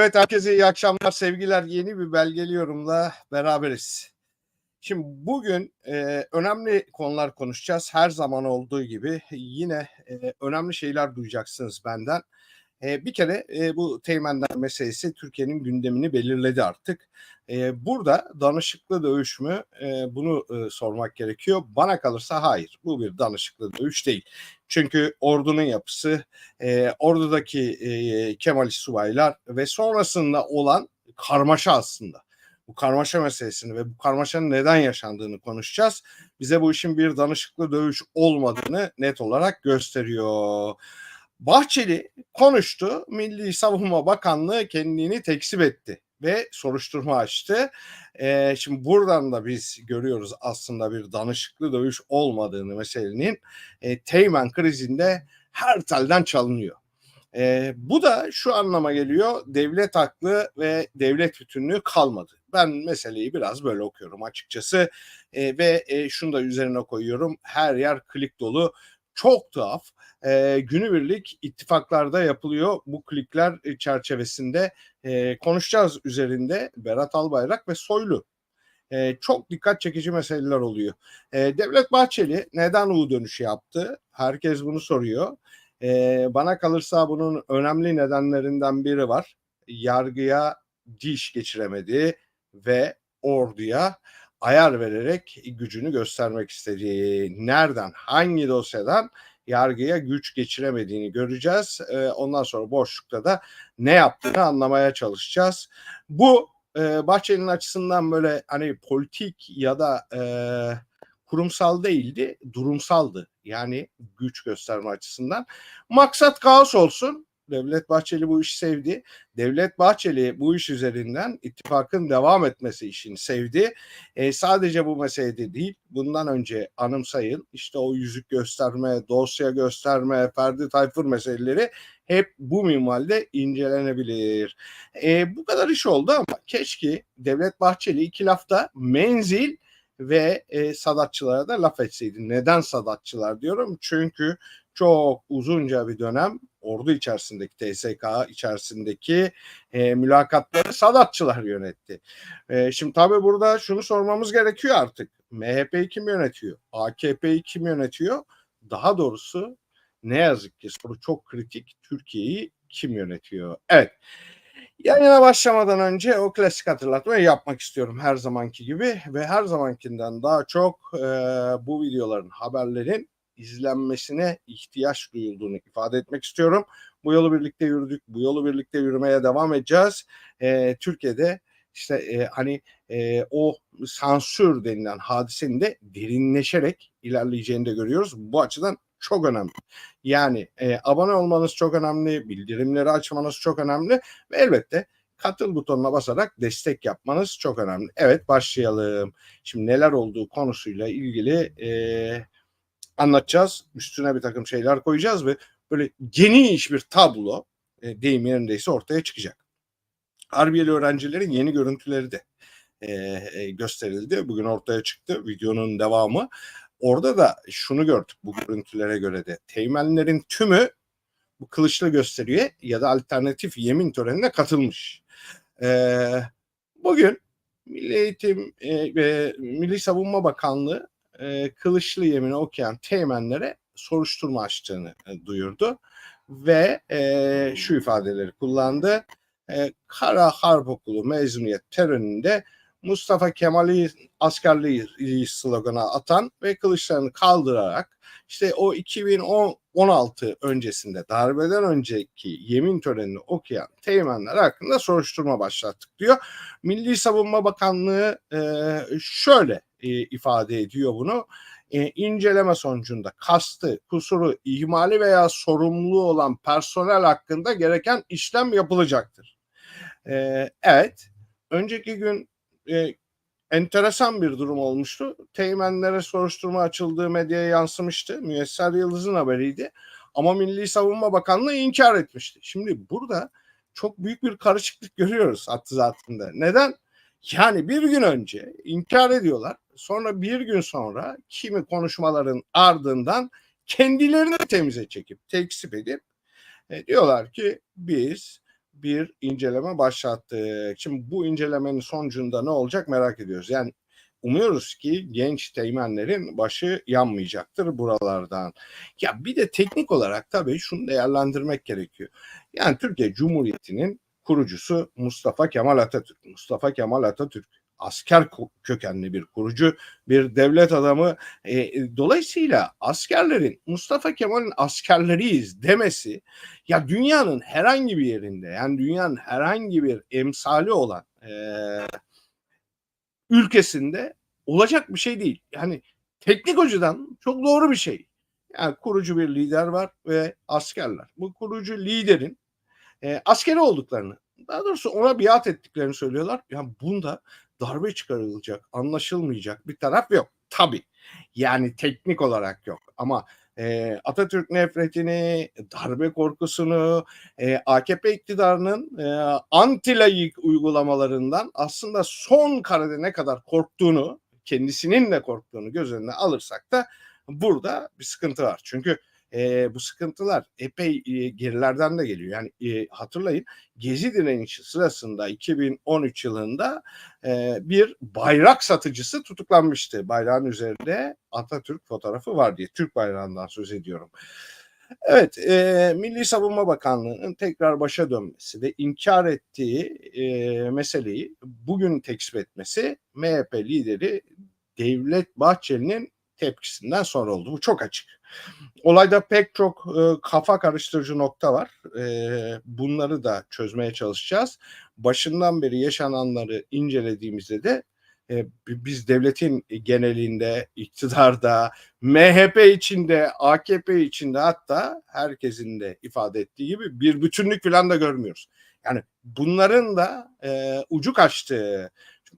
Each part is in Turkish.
Evet herkese iyi akşamlar, sevgiler. Yeni bir belgeli yorumla beraberiz. Şimdi bugün e, önemli konular konuşacağız. Her zaman olduğu gibi yine e, önemli şeyler duyacaksınız benden. E, bir kere e, bu teğmenler meselesi Türkiye'nin gündemini belirledi artık. E, burada danışıklı dövüş mü? E, bunu e, sormak gerekiyor. Bana kalırsa hayır. Bu bir danışıklı dövüş değil. Çünkü ordunun yapısı, e, ordudaki e, Kemalist subaylar ve sonrasında olan karmaşa aslında. Bu karmaşa meselesini ve bu karmaşanın neden yaşandığını konuşacağız. Bize bu işin bir danışıklı dövüş olmadığını net olarak gösteriyor. Bahçeli konuştu. Milli Savunma Bakanlığı kendini tekzip etti ve soruşturma açtı. Ee, şimdi buradan da biz görüyoruz aslında bir danışıklı dövüş olmadığını meselenin e, Teğmen krizinde her telden çalınıyor. E, bu da şu anlama geliyor devlet haklı ve devlet bütünlüğü kalmadı. Ben meseleyi biraz böyle okuyorum açıkçası e, ve e, şunu da üzerine koyuyorum her yer klik dolu çok tuhaf e, günübirlik ittifaklarda yapılıyor bu klikler çerçevesinde e, konuşacağız üzerinde Berat Albayrak ve Soylu e, çok dikkat çekici meseleler oluyor. E, Devlet Bahçeli neden U dönüşü yaptı? Herkes bunu soruyor. E, bana kalırsa bunun önemli nedenlerinden biri var. Yargıya diş geçiremedi ve orduya ayar vererek gücünü göstermek istediği nereden, hangi dosyadan yargıya güç geçiremediğini göreceğiz. E, ondan sonra boşlukta da ne yaptığını anlamaya çalışacağız. Bu e, Bahçeli'nin açısından böyle hani politik ya da e, kurumsal değildi, durumsaldı. Yani güç gösterme açısından. Maksat kaos olsun. Devlet Bahçeli bu işi sevdi. Devlet Bahçeli bu iş üzerinden ittifakın devam etmesi işini sevdi. E, sadece bu meselede değil, bundan önce anımsayın işte o yüzük gösterme, dosya gösterme, Ferdi Tayfur meseleleri hep bu minvalde incelenebilir. E, bu kadar iş oldu ama keşke Devlet Bahçeli iki lafta menzil ve e, sadatçılara da laf etseydi. Neden sadatçılar diyorum? Çünkü çok uzunca bir dönem ordu içerisindeki TSK içerisindeki e, mülakatları Sadatçılar yönetti. E, şimdi tabii burada şunu sormamız gerekiyor artık. MHP'yi kim yönetiyor? AKP'yi kim yönetiyor? Daha doğrusu ne yazık ki soru çok kritik. Türkiye'yi kim yönetiyor? Evet. Yayına başlamadan önce o klasik hatırlatmayı yapmak istiyorum her zamanki gibi ve her zamankinden daha çok e, bu videoların, haberlerin izlenmesine ihtiyaç duyulduğunu ifade etmek istiyorum. Bu yolu birlikte yürüdük, bu yolu birlikte yürümeye devam edeceğiz. E, Türkiye'de işte e, hani e, o sansür denilen hadisenin de derinleşerek ilerleyeceğini de görüyoruz. Bu açıdan çok önemli. Yani e, abone olmanız çok önemli, bildirimleri açmanız çok önemli ve elbette katıl butonuna basarak destek yapmanız çok önemli. Evet başlayalım. Şimdi neler olduğu konusuyla ilgili e, anlatacağız. Üstüne bir takım şeyler koyacağız ve böyle geniş bir tablo e, deyim yerindeyse ortaya çıkacak. Harbiyeli öğrencilerin yeni görüntüleri de e, e, gösterildi. Bugün ortaya çıktı videonun devamı. Orada da şunu gördük bu görüntülere göre de teğmenlerin tümü bu kılıçlı gösteriyor ya da alternatif yemin törenine katılmış. Ee, bugün Milli Eğitim e, Milli Savunma Bakanlığı e, kılıçlı yemini okuyan teğmenlere soruşturma açtığını e, duyurdu ve e, şu ifadeleri kullandı. E, Kara Harp Okulu mezuniyet töreninde Mustafa Kemal'i askerliği sloganı atan ve kılıçlarını kaldırarak işte o 2016 öncesinde darbeden önceki yemin törenini okuyan teğmenler hakkında soruşturma başlattık diyor. Milli Savunma Bakanlığı e, şöyle e, ifade ediyor bunu. E, inceleme sonucunda kastı, kusuru, ihmali veya sorumluluğu olan personel hakkında gereken işlem yapılacaktır. E, evet, önceki gün e, enteresan bir durum olmuştu. Teğmenlere soruşturma açıldığı medyaya yansımıştı. Müyesser Yıldız'ın haberiydi. Ama Milli Savunma Bakanlığı inkar etmişti. Şimdi burada çok büyük bir karışıklık görüyoruz hattı zatında. Neden? Yani bir gün önce inkar ediyorlar. Sonra bir gün sonra kimi konuşmaların ardından kendilerini temize çekip, tekzip edip e, diyorlar ki biz bir inceleme başlattık. Şimdi bu incelemenin sonucunda ne olacak merak ediyoruz. Yani umuyoruz ki genç teğmenlerin başı yanmayacaktır buralardan. Ya bir de teknik olarak tabii şunu değerlendirmek gerekiyor. Yani Türkiye Cumhuriyeti'nin kurucusu Mustafa Kemal Atatürk. Mustafa Kemal Atatürk asker kökenli bir kurucu, bir devlet adamı. E, dolayısıyla askerlerin Mustafa Kemal'in askerleriyiz demesi ya dünyanın herhangi bir yerinde yani dünyanın herhangi bir emsali olan e, ülkesinde olacak bir şey değil. Yani teknik açıdan çok doğru bir şey. Yani kurucu bir lider var ve askerler. Bu kurucu liderin e, askeri olduklarını, daha doğrusu ona biat ettiklerini söylüyorlar. Yani bunda darbe çıkarılacak, anlaşılmayacak bir taraf yok. Tabii. Yani teknik olarak yok. Ama e, Atatürk nefretini, darbe korkusunu, e, AKP iktidarının e, anti uygulamalarından aslında son karede ne kadar korktuğunu, kendisinin de korktuğunu göz önüne alırsak da burada bir sıkıntı var. Çünkü e, bu sıkıntılar epey e, gerilerden de geliyor. Yani e, hatırlayın Gezi direnişi sırasında 2013 yılında e, bir bayrak satıcısı tutuklanmıştı. Bayrağın üzerinde Atatürk fotoğrafı var diye. Türk bayrağından söz ediyorum. Evet, e, Milli Savunma Bakanlığı'nın tekrar başa dönmesi ve inkar ettiği e, meseleyi bugün tekzip etmesi MHP lideri Devlet Bahçeli'nin tepkisinden sonra oldu. Bu çok açık. Olayda pek çok e, kafa karıştırıcı nokta var. E, bunları da çözmeye çalışacağız. Başından beri yaşananları incelediğimizde de e, biz devletin genelinde, iktidarda, MHP içinde, AKP içinde hatta herkesin de ifade ettiği gibi bir bütünlük falan da görmüyoruz. Yani bunların da e, ucu kaçtığı,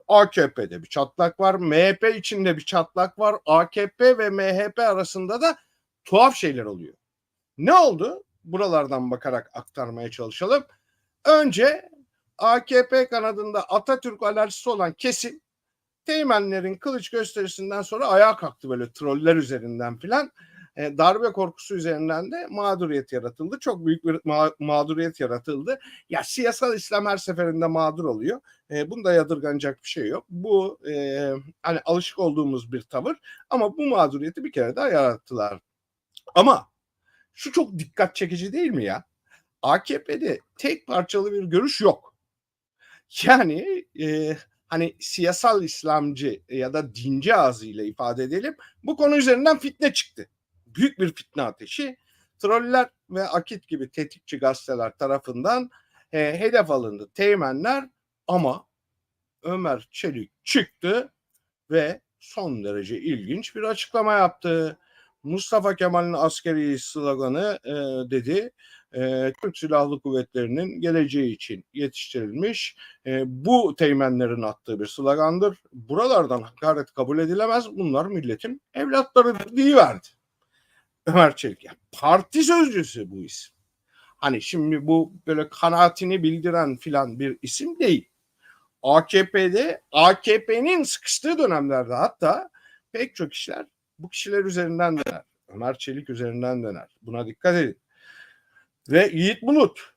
AKP'de bir çatlak var, MHP içinde bir çatlak var, AKP ve MHP arasında da tuhaf şeyler oluyor. Ne oldu? Buralardan bakarak aktarmaya çalışalım. Önce AKP kanadında Atatürk alerjisi olan kesim Teğmenlerin kılıç gösterisinden sonra ayağa kalktı böyle troller üzerinden filan. E, darbe korkusu üzerinden de mağduriyet yaratıldı. Çok büyük bir ma- mağduriyet yaratıldı. Ya siyasal İslam her seferinde mağdur oluyor. E, bunda yadırganacak bir şey yok. Bu e, hani alışık olduğumuz bir tavır ama bu mağduriyeti bir kere daha yarattılar. Ama şu çok dikkat çekici değil mi ya? AKP'de tek parçalı bir görüş yok. Yani e, hani siyasal İslamcı ya da dinci ağzıyla ifade edelim bu konu üzerinden fitne çıktı. Büyük bir fitne ateşi. Troller ve Akit gibi tetikçi gazeteler tarafından e, hedef alındı. Teğmenler ama Ömer Çelik çıktı ve son derece ilginç bir açıklama yaptı. Mustafa Kemal'in askeri sloganı e, dedi. E, Türk Silahlı Kuvvetleri'nin geleceği için yetiştirilmiş e, bu teğmenlerin attığı bir slogandır. Buralardan hakaret kabul edilemez. Bunlar milletin evlatları diye verdi. Ömer Çelik. Yani parti sözcüsü bu isim. Hani şimdi bu böyle kanaatini bildiren filan bir isim değil. AKP'de AKP'nin sıkıştığı dönemlerde hatta pek çok kişiler bu kişiler üzerinden döner. Ömer Çelik üzerinden döner. Buna dikkat edin. Ve Yiğit Bulut.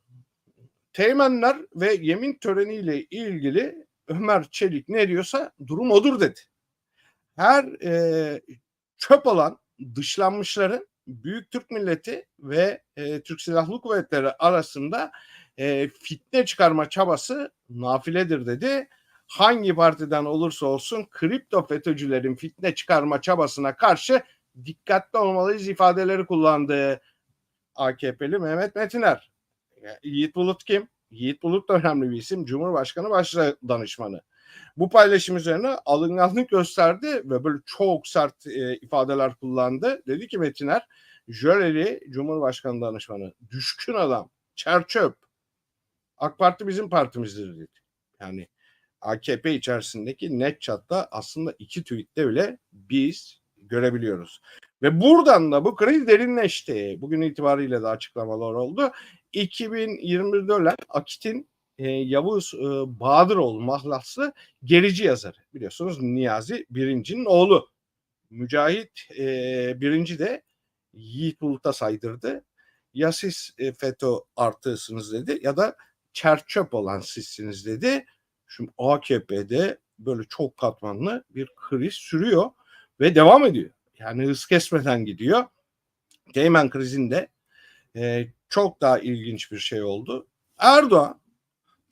Teğmenler ve yemin töreniyle ilgili Ömer Çelik ne diyorsa durum odur dedi. Her e, çöp olan dışlanmışların Büyük Türk Milleti ve e, Türk Silahlı Kuvvetleri arasında e, fitne çıkarma çabası nafiledir dedi. Hangi partiden olursa olsun kripto FETÖ'cülerin fitne çıkarma çabasına karşı dikkatli olmalıyız ifadeleri kullandı AKP'li Mehmet Metiner. Yiğit Bulut kim? Yiğit Bulut da önemli bir isim. Cumhurbaşkanı baş danışmanı. Bu paylaşım üzerine alınganlık gösterdi ve böyle çok sert e, ifadeler kullandı. Dedi ki Metiner, Jöleli Cumhurbaşkanı danışmanı, düşkün adam, çerçöp. AK Parti bizim partimizdir dedi. Yani AKP içerisindeki net chatta aslında iki tweette bile biz görebiliyoruz. Ve buradan da bu kriz derinleşti. Bugün itibariyle de açıklamalar oldu. 2021'de ölen Akit'in e, Yavuz e, Bahadıroğlu mahlaslı gerici yazarı. Biliyorsunuz Niyazi birincinin oğlu. Mücahit e, birinci de Yiğit Bulut'a saydırdı. Ya siz e, FETÖ artısınız dedi ya da çerçöp olan sizsiniz dedi. Şimdi AKP'de böyle çok katmanlı bir kriz sürüyor ve devam ediyor. Yani hız kesmeden gidiyor. Teğmen krizinde e, çok daha ilginç bir şey oldu. Erdoğan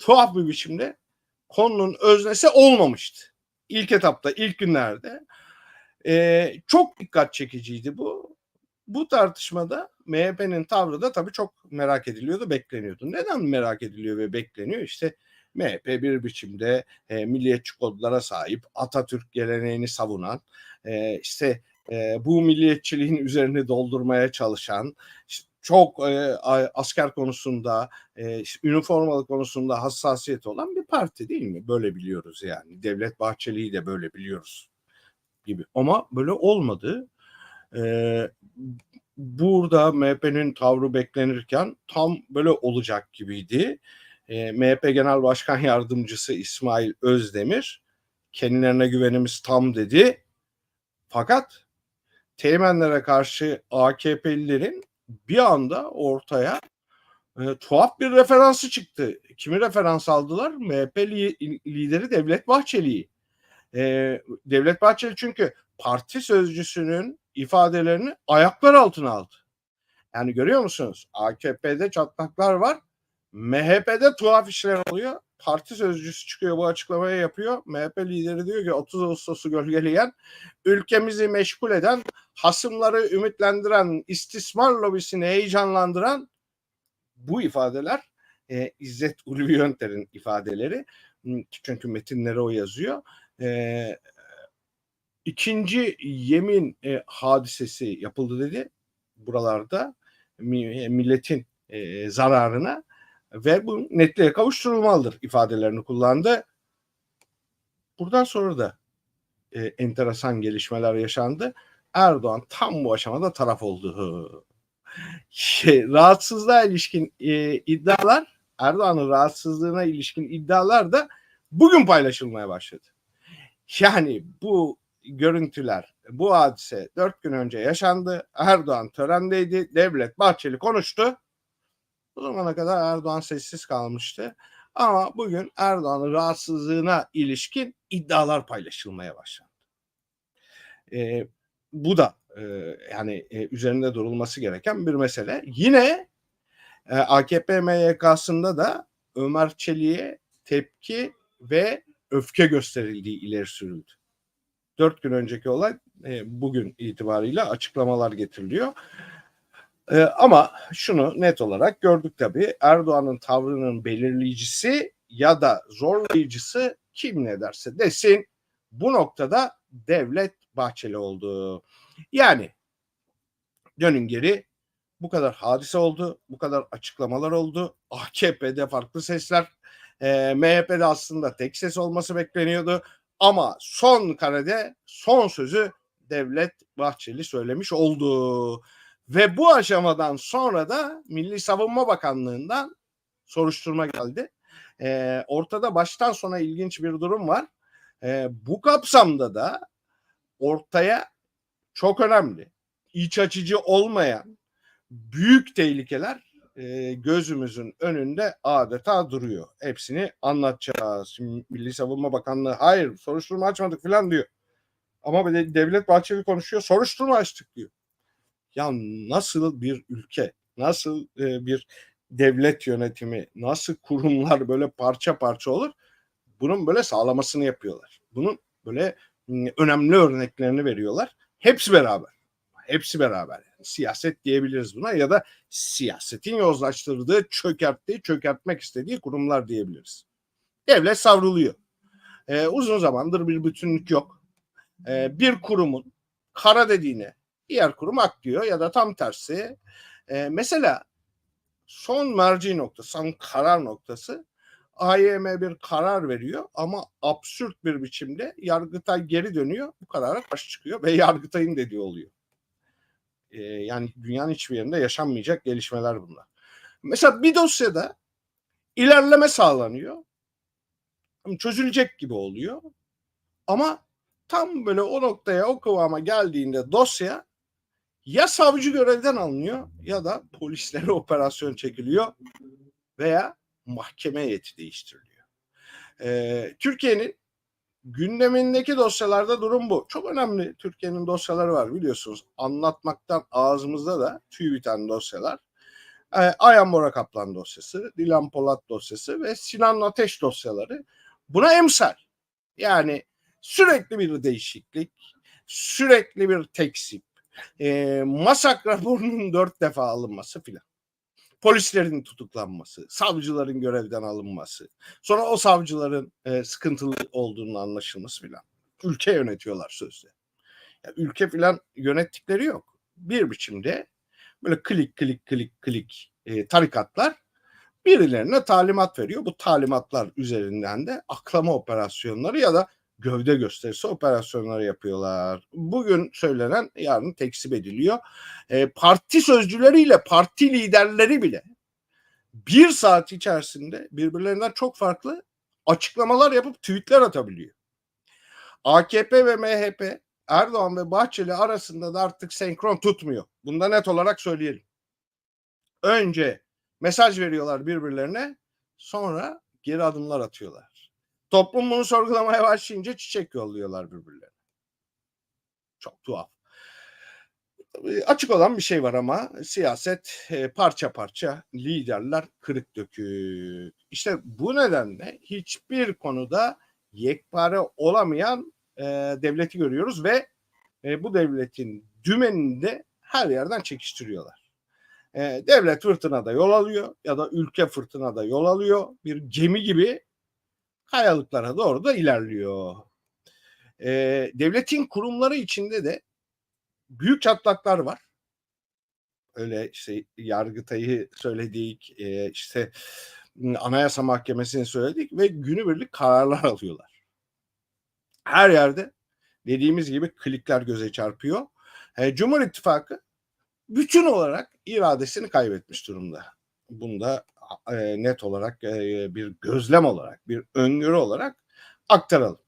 tuhaf bir biçimde konunun öznesi olmamıştı. İlk etapta, ilk günlerde. E, çok dikkat çekiciydi bu. Bu tartışmada MHP'nin tavrı da tabii çok merak ediliyordu, bekleniyordu. Neden merak ediliyor ve bekleniyor? İşte MHP bir biçimde e, milliyetçi kodlara sahip, Atatürk geleneğini savunan, e, işte e, bu milliyetçiliğin üzerine doldurmaya çalışan, işte çok e, asker konusunda, e, üniformalı konusunda hassasiyeti olan bir parti değil mi? Böyle biliyoruz yani. Devlet Bahçeli'yi de böyle biliyoruz gibi. Ama böyle olmadı. Ee, burada MHP'nin tavrı beklenirken tam böyle olacak gibiydi. Ee, MHP Genel Başkan Yardımcısı İsmail Özdemir kendilerine güvenimiz tam dedi. Fakat teğmenlere karşı AKP'lilerin bir anda ortaya e, tuhaf bir referansı çıktı. Kimi referans aldılar? MHP li- lideri Devlet Bahçeli'yi. E, Devlet Bahçeli çünkü parti sözcüsünün ifadelerini ayaklar altına aldı. Yani görüyor musunuz? AKP'de çatlaklar var. MHP'de tuhaf işler oluyor. Parti sözcüsü çıkıyor bu açıklamayı yapıyor. MHP lideri diyor ki 30 Ağustos'u gölgeleyen, ülkemizi meşgul eden, hasımları ümitlendiren, istismar lobisini heyecanlandıran bu ifadeler e, İzzet Ulvi Yönter'in ifadeleri. Çünkü metinleri o yazıyor. E, ikinci yemin e, hadisesi yapıldı dedi buralarda milletin e, zararına ve bu netliğe kavuşturulmalıdır ifadelerini kullandı. Buradan sonra da e, enteresan gelişmeler yaşandı. Erdoğan tam bu aşamada taraf oldu. Şey, rahatsızlığa ilişkin e, iddialar, Erdoğan'ın rahatsızlığına ilişkin iddialar da bugün paylaşılmaya başladı. Yani bu görüntüler, bu hadise dört gün önce yaşandı. Erdoğan törendeydi. Devlet Bahçeli konuştu. Bu zamana kadar Erdoğan sessiz kalmıştı. Ama bugün Erdoğan'ın rahatsızlığına ilişkin iddialar paylaşılmaya başlandı. E, bu da e, yani e, üzerinde durulması gereken bir mesele. Yine e, AKP MYK'sında da Ömer Çelik'e tepki ve öfke gösterildiği ileri sürüldü. Dört gün önceki olay e, bugün itibariyle açıklamalar getiriliyor. E, ama şunu net olarak gördük tabii Erdoğan'ın tavrının belirleyicisi ya da zorlayıcısı kim ne derse desin bu noktada Devlet Bahçeli oldu. Yani dönün geri bu kadar hadise oldu, bu kadar açıklamalar oldu. AKP'de farklı sesler, e, MHP'de aslında tek ses olması bekleniyordu. Ama son karede son sözü Devlet Bahçeli söylemiş oldu. Ve bu aşamadan sonra da Milli Savunma Bakanlığı'ndan soruşturma geldi. E, ortada baştan sona ilginç bir durum var. E, bu kapsamda da ortaya çok önemli, iç açıcı olmayan büyük tehlikeler e, gözümüzün önünde adeta duruyor. Hepsini anlatacağız. Şimdi Milli Savunma Bakanlığı hayır soruşturma açmadık falan diyor. Ama Devlet Bahçeli konuşuyor soruşturma açtık diyor. Ya nasıl bir ülke, nasıl e, bir devlet yönetimi, nasıl kurumlar böyle parça parça olur? Bunun böyle sağlamasını yapıyorlar. Bunun böyle önemli örneklerini veriyorlar. Hepsi beraber. Hepsi beraber. Yani siyaset diyebiliriz buna ya da siyasetin yozlaştırdığı, çökerttiği, çökertmek istediği kurumlar diyebiliriz. Devlet savruluyor. Ee, uzun zamandır bir bütünlük yok. Ee, bir kurumun kara dediğine diğer kurum ak diyor ya da tam tersi. Ee, mesela son merci noktası, son karar noktası AYM bir karar veriyor ama absürt bir biçimde Yargıtay geri dönüyor. Bu karara karşı çıkıyor ve Yargıtay'ın dediği oluyor. Ee, yani dünyanın hiçbir yerinde yaşanmayacak gelişmeler bunlar. Mesela bir dosyada ilerleme sağlanıyor. Çözülecek gibi oluyor. Ama tam böyle o noktaya o kıvama geldiğinde dosya ya savcı görevden alınıyor ya da polislere operasyon çekiliyor veya mahkeme heyeti değiştiriliyor. Ee, Türkiye'nin gündemindeki dosyalarda durum bu. Çok önemli Türkiye'nin dosyaları var biliyorsunuz. Anlatmaktan ağzımızda da tüy biten dosyalar. Ee, Ayhan Bora Kaplan dosyası, Dilan Polat dosyası ve Sinan Ateş dosyaları buna emsal. Yani sürekli bir değişiklik, sürekli bir tekzip, e, masak raporunun dört defa alınması filan. Polislerin tutuklanması, savcıların görevden alınması, sonra o savcıların e, sıkıntılı olduğunu anlaşılması filan. Ülke yönetiyorlar sözde. Ya, ülke filan yönettikleri yok. Bir biçimde böyle klik klik klik klik e, tarikatlar birilerine talimat veriyor. Bu talimatlar üzerinden de aklama operasyonları ya da gövde gösterisi operasyonları yapıyorlar. Bugün söylenen yarın tekzip ediliyor. E, parti sözcüleriyle parti liderleri bile bir saat içerisinde birbirlerinden çok farklı açıklamalar yapıp tweetler atabiliyor. AKP ve MHP Erdoğan ve Bahçeli arasında da artık senkron tutmuyor. Bunda net olarak söyleyelim. Önce mesaj veriyorlar birbirlerine sonra geri adımlar atıyorlar. Toplum bunu sorgulamaya başlayınca çiçek yolluyorlar birbirlerine. Çok tuhaf. Açık olan bir şey var ama siyaset e, parça parça liderler kırık dökük. İşte bu nedenle hiçbir konuda yekpare olamayan e, devleti görüyoruz ve e, bu devletin dümenini de her yerden çekiştiriyorlar. E, devlet fırtınada yol alıyor ya da ülke fırtınada yol alıyor. Bir gemi gibi kayalıklara doğru da ilerliyor. E, devletin kurumları içinde de büyük çatlaklar var. Öyle işte Yargıtay'ı söyledik, e, işte Anayasa Mahkemesi'ni söyledik ve günübirlik kararlar alıyorlar. Her yerde dediğimiz gibi klikler göze çarpıyor. E, Cumhur İttifakı bütün olarak iradesini kaybetmiş durumda. Bunda e, net olarak e, bir gözlem olarak, bir öngörü olarak aktaralım.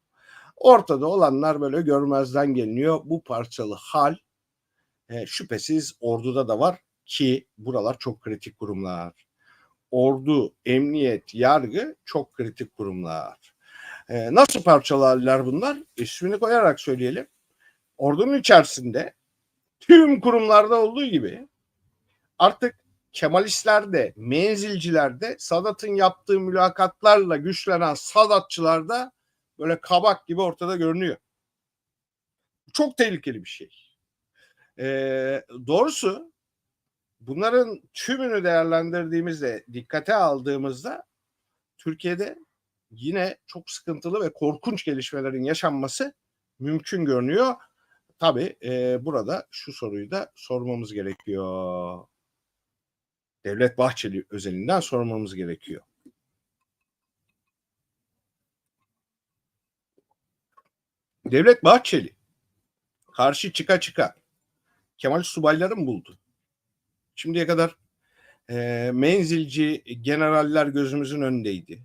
Ortada olanlar böyle görmezden geliniyor. Bu parçalı hal e, şüphesiz orduda da var ki buralar çok kritik kurumlar. Ordu, emniyet, yargı çok kritik kurumlar. E, nasıl parçalı haller bunlar? İsmini koyarak söyleyelim. Ordunun içerisinde tüm kurumlarda olduğu gibi artık Kemalistlerde, menzilcilerde Sadat'ın yaptığı mülakatlarla güçlenen Sadatçılar da böyle kabak gibi ortada görünüyor. Çok tehlikeli bir şey. Ee, doğrusu bunların tümünü değerlendirdiğimizde, dikkate aldığımızda Türkiye'de yine çok sıkıntılı ve korkunç gelişmelerin yaşanması mümkün görünüyor. Tabii e, burada şu soruyu da sormamız gerekiyor. Devlet Bahçeli özelinden sormamız gerekiyor. Devlet Bahçeli karşı çıka çıka Kemal Subayları mı buldu? Şimdiye kadar e, menzilci generaller gözümüzün önündeydi.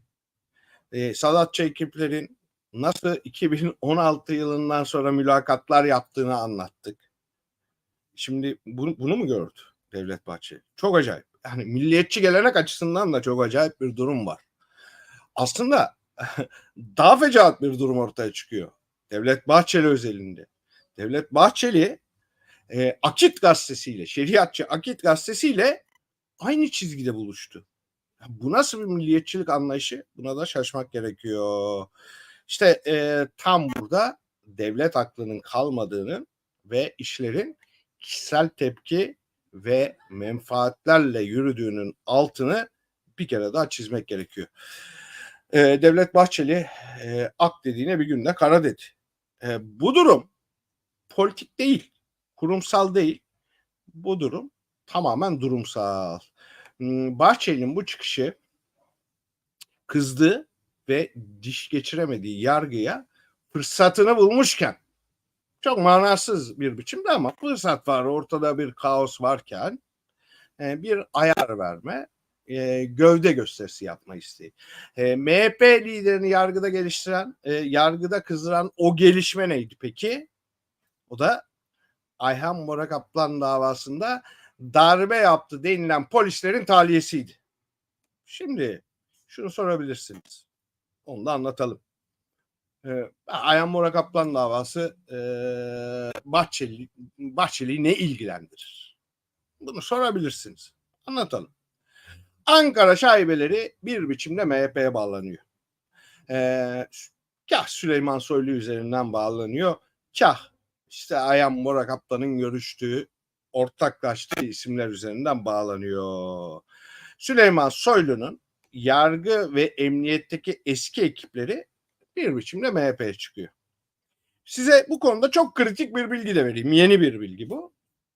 E, Sadatçı ekiplerin nasıl 2016 yılından sonra mülakatlar yaptığını anlattık. Şimdi bunu, bunu mu gördü Devlet Bahçeli? Çok acayip. Yani milliyetçi gelenek açısından da çok acayip bir durum var. Aslında daha fecaat bir durum ortaya çıkıyor. Devlet Bahçeli özelinde. Devlet Bahçeli e, Akit gazetesiyle, şeriatçı Akit gazetesiyle aynı çizgide buluştu. Bu nasıl bir milliyetçilik anlayışı? Buna da şaşmak gerekiyor. İşte e, tam burada devlet aklının kalmadığını ve işlerin kişisel tepki ve menfaatlerle yürüdüğünün altını bir kere daha çizmek gerekiyor. E, Devlet Bahçeli e, ak dediğine bir günde kara dedi. E, bu durum politik değil, kurumsal değil. Bu durum tamamen durumsal. Hmm, Bahçeli'nin bu çıkışı kızdı ve diş geçiremediği yargıya fırsatını bulmuşken çok manasız bir biçimde ama fırsat var ortada bir kaos varken e, bir ayar verme e, gövde gösterisi yapma isteği. E, MHP liderini yargıda geliştiren, yargıda kızdıran o gelişme neydi peki? O da Ayhan Bora Kaplan davasında darbe yaptı denilen polislerin taliyesiydi. Şimdi şunu sorabilirsiniz. Onu da anlatalım. Ee, Ayhan Mora Kaplan davası e, Bahçeli, Bahçeli'yi ne ilgilendirir? Bunu sorabilirsiniz. Anlatalım. Ankara şaibeleri bir biçimde MHP'ye bağlanıyor. Ee, kah Süleyman Soylu üzerinden bağlanıyor. Kah işte Ayhan Mora Kaplan'ın görüştüğü ortaklaştığı isimler üzerinden bağlanıyor. Süleyman Soylu'nun yargı ve emniyetteki eski ekipleri bir biçimde MHP'ye çıkıyor. Size bu konuda çok kritik bir bilgi de vereyim. Yeni bir bilgi bu.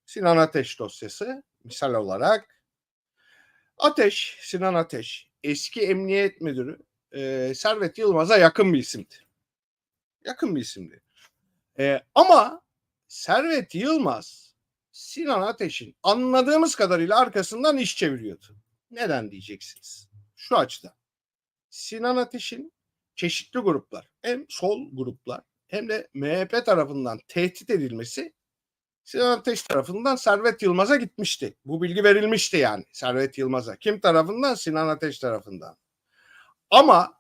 Sinan Ateş dosyası misal olarak. Ateş, Sinan Ateş eski emniyet müdürü e, Servet Yılmaz'a yakın bir isimdi. Yakın bir isimdi. E, ama Servet Yılmaz Sinan Ateş'in anladığımız kadarıyla arkasından iş çeviriyordu. Neden diyeceksiniz? Şu açıdan. Sinan Ateş'in çeşitli gruplar hem sol gruplar hem de MHP tarafından tehdit edilmesi Sinan Ateş tarafından Servet Yılmaz'a gitmişti. Bu bilgi verilmişti yani Servet Yılmaz'a. Kim tarafından? Sinan Ateş tarafından. Ama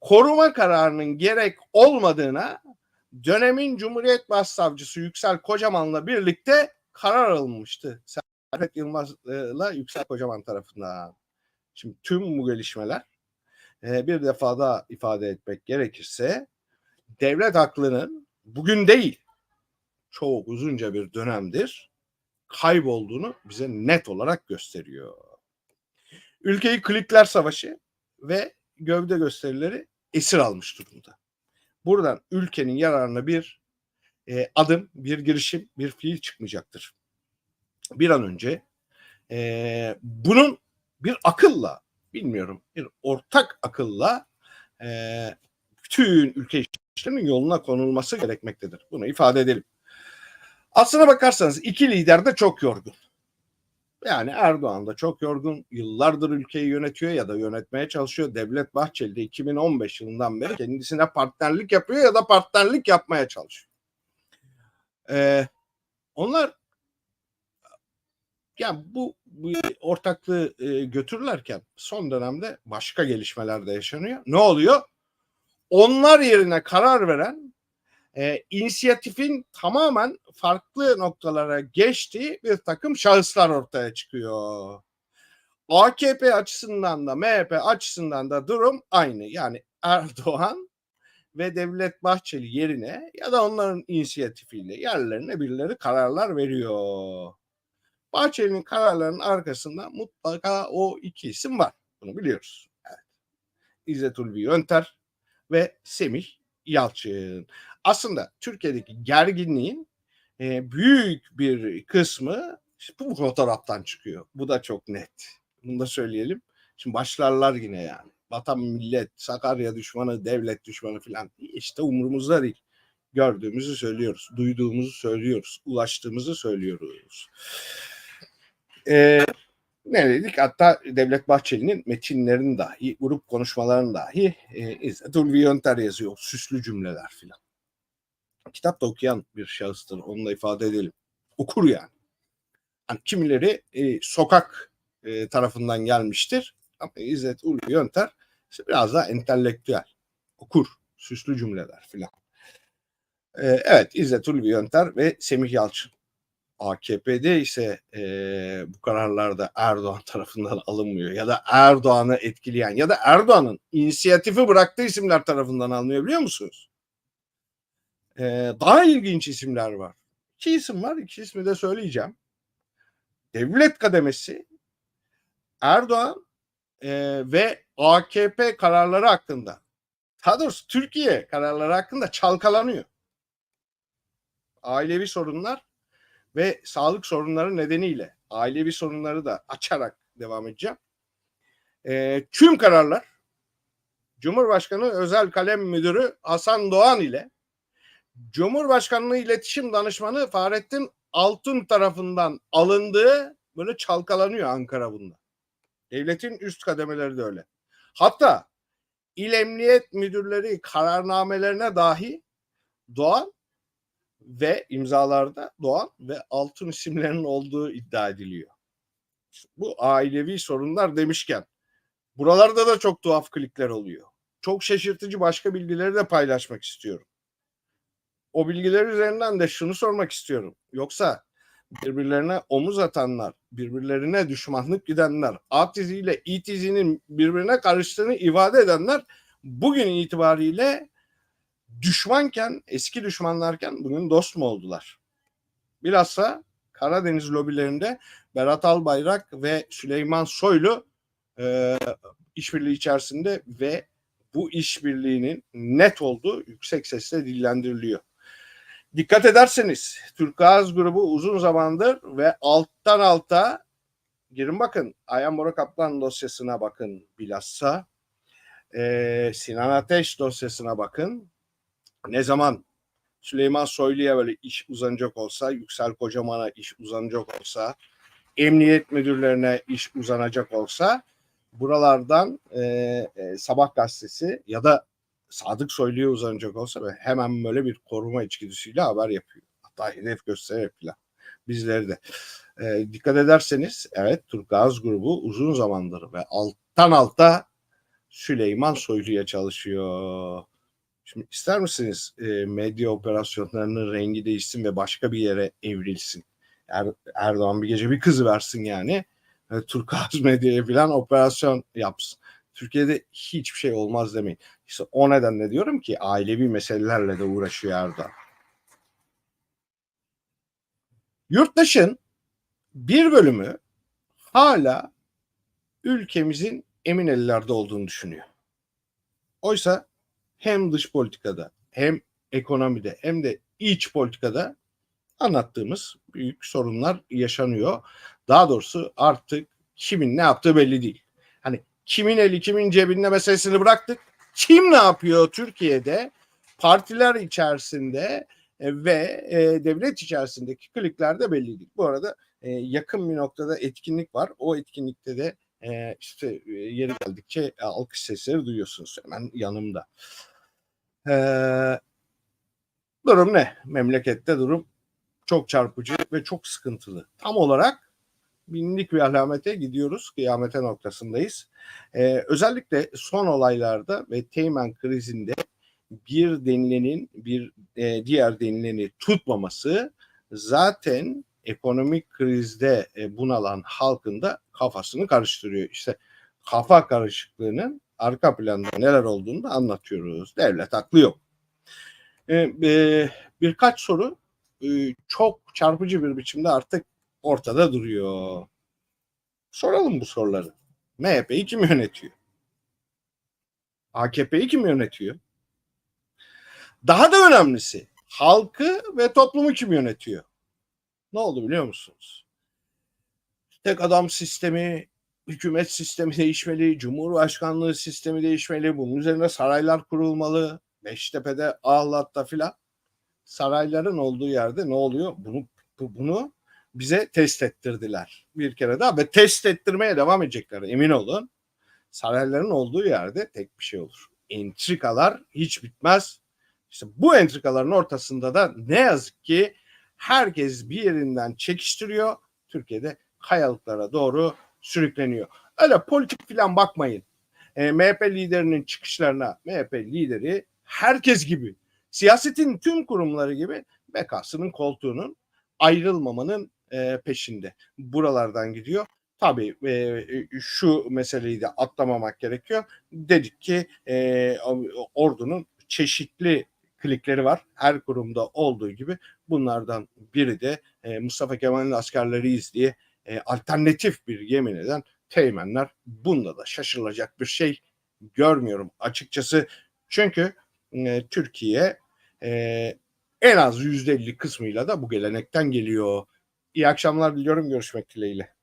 koruma kararının gerek olmadığına dönemin Cumhuriyet Başsavcısı Yüksel Kocaman'la birlikte karar alınmıştı. Servet Yılmaz'la Yüksel Kocaman tarafından. Şimdi tüm bu gelişmeler e, bir defa daha ifade etmek gerekirse devlet aklının bugün değil çok uzunca bir dönemdir kaybolduğunu bize net olarak gösteriyor. Ülkeyi klikler savaşı ve gövde gösterileri esir almış durumda. Buradan ülkenin yararına bir e, adım, bir girişim, bir fiil çıkmayacaktır. Bir an önce e, bunun bir akılla, bilmiyorum, bir ortak akılla e, bütün ülke işlerinin yoluna konulması gerekmektedir. Bunu ifade edelim. Aslına bakarsanız iki lider de çok yorgun. Yani Erdoğan da çok yorgun. Yıllardır ülkeyi yönetiyor ya da yönetmeye çalışıyor. Devlet Bahçeli de 2015 yılından beri kendisine partnerlik yapıyor ya da partnerlik yapmaya çalışıyor. Ee, onlar yani bu, bu ortaklığı e, götürürlerken son dönemde başka gelişmeler de yaşanıyor. Ne oluyor? Onlar yerine karar veren e, inisiyatifin tamamen farklı noktalara geçtiği bir takım şahıslar ortaya çıkıyor. AKP açısından da MHP açısından da durum aynı. Yani Erdoğan ve Devlet Bahçeli yerine ya da onların inisiyatifiyle yerlerine birileri kararlar veriyor. Bahçeli'nin kararlarının arkasında mutlaka o iki isim var. Bunu biliyoruz. Evet. İzzet Ulvi Yönter ve Semih Yalçın. Aslında Türkiye'deki gerginliğin e, büyük bir kısmı bu fotoğraftan çıkıyor. Bu da çok net. Bunu da söyleyelim. Şimdi başlarlar yine yani. Vatan millet, Sakarya düşmanı, devlet düşmanı falan. İşte umurumuzda değil. Gördüğümüzü söylüyoruz. Duyduğumuzu söylüyoruz. Ulaştığımızı söylüyoruz. Ee, ne dedik? Hatta Devlet Bahçeli'nin metinlerini dahi, grup konuşmalarını dahi e, Yönter yazıyor. Süslü cümleler filan. Kitap da okuyan bir şahıstır. Onu da ifade edelim. Okur yani. yani kimileri e, sokak e, tarafından gelmiştir. Ama İzzet Ulvi Yönter biraz daha entelektüel. Okur. Süslü cümleler filan. E, evet İzzet Ulvi Yönter ve Semih Yalçın. AKP'de ise e, bu kararlar da Erdoğan tarafından alınmıyor ya da Erdoğan'ı etkileyen ya da Erdoğan'ın inisiyatifi bıraktığı isimler tarafından alınıyor biliyor musunuz? E, daha ilginç isimler var. İki isim var, iki ismi de söyleyeceğim. Devlet kademesi Erdoğan e, ve AKP kararları hakkında daha doğrusu Türkiye kararları hakkında çalkalanıyor. Ailevi sorunlar ve sağlık sorunları nedeniyle ailevi sorunları da açarak devam edeceğim. E, tüm kararlar Cumhurbaşkanı Özel Kalem Müdürü Hasan Doğan ile Cumhurbaşkanlığı İletişim Danışmanı Fahrettin Altun tarafından alındığı böyle çalkalanıyor Ankara bunda. Devletin üst kademeleri de öyle. Hatta İl Emniyet Müdürleri kararnamelerine dahi Doğan ve imzalarda Doğan ve Altın isimlerinin olduğu iddia ediliyor. Bu ailevi sorunlar demişken Buralarda da çok tuhaf klikler oluyor. Çok şaşırtıcı başka bilgileri de paylaşmak istiyorum. O bilgiler üzerinden de şunu sormak istiyorum. Yoksa birbirlerine omuz atanlar, birbirlerine düşmanlık gidenler, A tiziyle İ tizinin birbirine karıştığını ifade edenler bugün itibariyle düşmanken, eski düşmanlarken bugün dost mu oldular? Bilhassa Karadeniz lobilerinde Berat Albayrak ve Süleyman Soylu e, işbirliği içerisinde ve bu işbirliğinin net olduğu yüksek sesle dillendiriliyor. Dikkat ederseniz Türk Gaz Grubu uzun zamandır ve alttan alta girin bakın Ayhan Bora Kaplan dosyasına bakın bilhassa e, Sinan Ateş dosyasına bakın ne zaman Süleyman Soylu'ya böyle iş uzanacak olsa, Yüksel Kocaman'a iş uzanacak olsa, emniyet müdürlerine iş uzanacak olsa buralardan e, e, Sabah gazetesi ya da Sadık Soylu'ya uzanacak olsa hemen böyle bir koruma içgüdüsüyle haber yapıyor. Hatta hedef göstererek falan. Bizleri de. E, dikkat ederseniz evet Türk Gaz Grubu uzun zamandır ve alttan alta Süleyman Soylu'ya çalışıyor. Şimdi ister misiniz e, medya operasyonlarının rengi değişsin ve başka bir yere evrilsin? Er, Erdoğan bir gece bir kızı versin yani. E, Türk Gaz Medya'ya falan operasyon yapsın. Türkiye'de hiçbir şey olmaz demeyin. İşte o nedenle diyorum ki ailevi meselelerle de uğraşıyor Erdoğan. Yurttaşın bir bölümü hala ülkemizin emin ellerde olduğunu düşünüyor. Oysa hem dış politikada hem ekonomide hem de iç politikada anlattığımız büyük sorunlar yaşanıyor. Daha doğrusu artık kimin ne yaptığı belli değil. Hani kimin eli kimin cebinde meselesini bıraktık. Kim ne yapıyor Türkiye'de partiler içerisinde e, ve e, devlet içerisindeki kliklerde belli değil. Bu arada e, yakın bir noktada etkinlik var. O etkinlikte de işte yeri geldikçe alkış sesleri duyuyorsunuz hemen yanımda. Ee, durum ne? Memlekette durum çok çarpıcı ve çok sıkıntılı. Tam olarak binlik bir alamete gidiyoruz. Kıyamete noktasındayız. Ee, özellikle son olaylarda ve Teğmen krizinde bir denilenin bir e, diğer denileni tutmaması zaten ekonomik krizde e, bunalan halkın da kafasını karıştırıyor. İşte kafa karışıklığının arka planda neler olduğunu da anlatıyoruz. Devlet aklı yok. Ee, e, birkaç soru e, çok çarpıcı bir biçimde artık ortada duruyor. Soralım bu soruları. MHP'yi kim yönetiyor? AKP'yi kim yönetiyor? Daha da önemlisi halkı ve toplumu kim yönetiyor? Ne oldu biliyor musunuz? Tek adam sistemi hükümet sistemi değişmeli, cumhurbaşkanlığı sistemi değişmeli, bunun üzerine saraylar kurulmalı, Beştepe'de, Ahlat'ta filan sarayların olduğu yerde ne oluyor? Bunu bunu bize test ettirdiler bir kere daha ve test ettirmeye devam edecekler emin olun. Sarayların olduğu yerde tek bir şey olur. Entrikalar hiç bitmez. İşte bu entrikaların ortasında da ne yazık ki herkes bir yerinden çekiştiriyor. Türkiye'de kayalıklara doğru sürükleniyor. Öyle politik falan bakmayın. E, MHP liderinin çıkışlarına MHP lideri herkes gibi siyasetin tüm kurumları gibi bekasının koltuğunun ayrılmamanın e, peşinde. Buralardan gidiyor. Tabii e, şu meseleyi de atlamamak gerekiyor. Dedik ki e, ordunun çeşitli klikleri var. Her kurumda olduğu gibi bunlardan biri de e, Mustafa Kemal'in askerleriyiz diye e, alternatif bir yemin eden teğmenler. Bunda da şaşırılacak bir şey görmüyorum açıkçası. Çünkü e, Türkiye e, en az yüzde elli kısmıyla da bu gelenekten geliyor. İyi akşamlar diliyorum. Görüşmek dileğiyle.